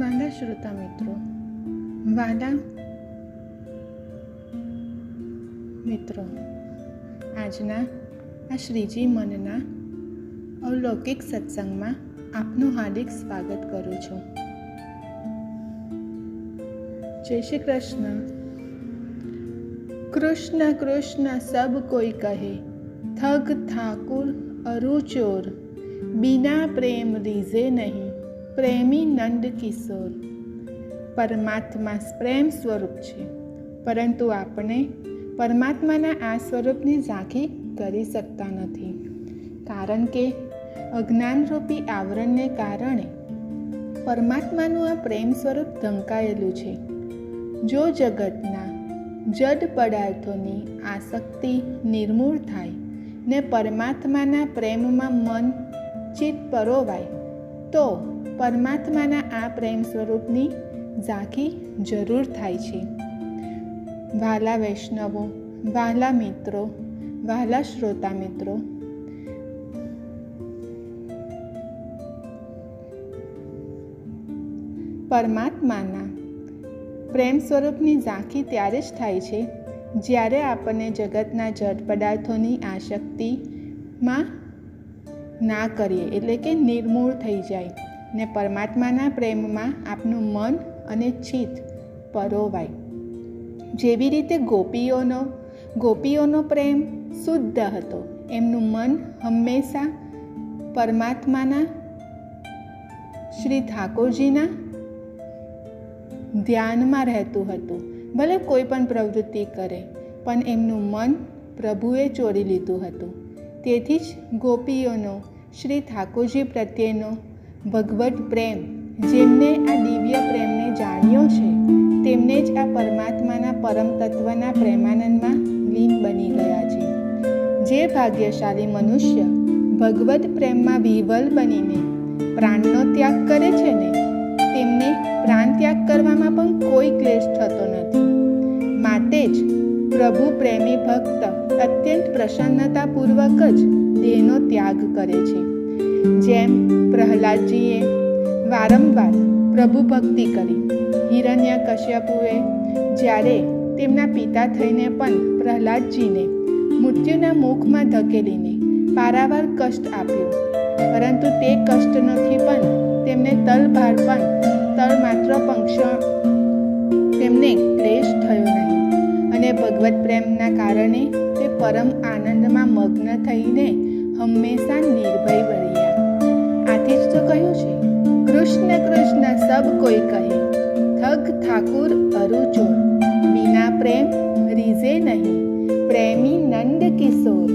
વાલા શ્રોતા મિત્રો વાલા મિત્રો આજના આ શ્રીજી મનના અવલૌકિક સત્સંગમાં આપનું હાર્દિક સ્વાગત કરું છું જય શ્રી કૃષ્ણ કૃષ્ણ કૃષ્ણ સબ કોઈ કહે થગ ઠાકુર અરુચોર બિના પ્રેમ રીઝે નહીં પ્રેમી નંદ કિશોર. પરમાત્મા પ્રેમ સ્વરૂપ છે. પરંતુ આપણે પરમાત્માના આ સ્વરૂપની ઝાંખી કરી શકતા નથી. કારણ કે અજ્ઞાનરૂપી આવરણને કારણે પરમાત્માનું આ પ્રેમ સ્વરૂપ ઢંકાયેલું છે. જો જગતના જડ પદાર્થોની આસક્તિ નિર્મૂળ થાય ને પરમાત્માના પ્રેમમાં મન ચિત્ત પરોવાય તો પરમાત્માના આ પ્રેમ સ્વરૂપની ઝાંખી જરૂર થાય છે. વાલા વૈષ્ણવો, વાલા મિત્રો, વાલા શ્રોતા મિત્રો, પરમાત્માના પ્રેમ સ્વરૂપની ઝાંખી ત્યારે જ થાય છે, જ્યારે આપણને જગતના જડ પદાર્થોની આસક્તિમાં ના કરીએ, એટલે કે નિર્મૂળ થઈ જાય ને પરમાત્માના પ્રેમમાં આપનું મન અને ચિત્ત પરોવાય. જેવી રીતે ગોપીઓનો ગોપીઓનો પ્રેમ શુદ્ધ હતો, એમનું મન હંમેશા પરમાત્માના, શ્રી ઠાકોરજીના ધ્યાનમાં રહેતું હતું. ભલે કોઈ પણ પ્રવૃત્તિ કરે, પણ એમનું મન પ્રભુએ ચોરી લીધું હતું. તેથી જ ગોપીઓનો શ્રી ઠાકોરજી પ્રત્યેનો ભગવત પ્રેમ, જેમને આ દિવ્ય પ્રેમને જાણ્યો છે, તેમને જ આ પરમાત્માના પરમ તત્વના પ્રેમાનંદમાં લીન બની ગયા છે. જે ભાગ્યશાળી મનુષ્ય ભગવત પ્રેમમાં વિવલ બનીને પ્રાણનો ત્યાગ કરે છે ને, તેમને પ્રાણ ત્યાગ કરવામાં પણ કોઈ ક્લેશ થતો નથી. માટે જ પ્રભુ પ્રેમી ભક્ત અત્યંત પ્રસન્નતાપૂર્વક જ દેહનો ત્યાગ કરે છે. જેમ પ્રહલાદજીએ વારંવાર પ્રભુ ભક્તિ કરી. હિરણ્ય કશ્યપુએ જ્યારે તેમના પિતા થઈને પણ પ્રહલાદજીને મૃત્યુના મુખમાં ધકેલીને પારાવાર કષ્ટ આપ્યું. પરંતુ તે કષ્ટ નથી પણ તેમને તલભાર પણ, તલ માત્ર પંક્ષ તેમને ક્લેશ થયો નહીં. અને ભગવત પ્રેમના કારણે તે પરમ આનંદમાં મગ્ન થઈને હંમેશા નિર્ભય બન્યા. આથી જ તો કહ્યું છે, કૃષ્ણ કૃષ્ણ સબ કોઈ કહે થગ ઠાકુર અરુચોર બિના પ્રેમ રીઝે નહીં, પ્રેમી નંદ કિશોર.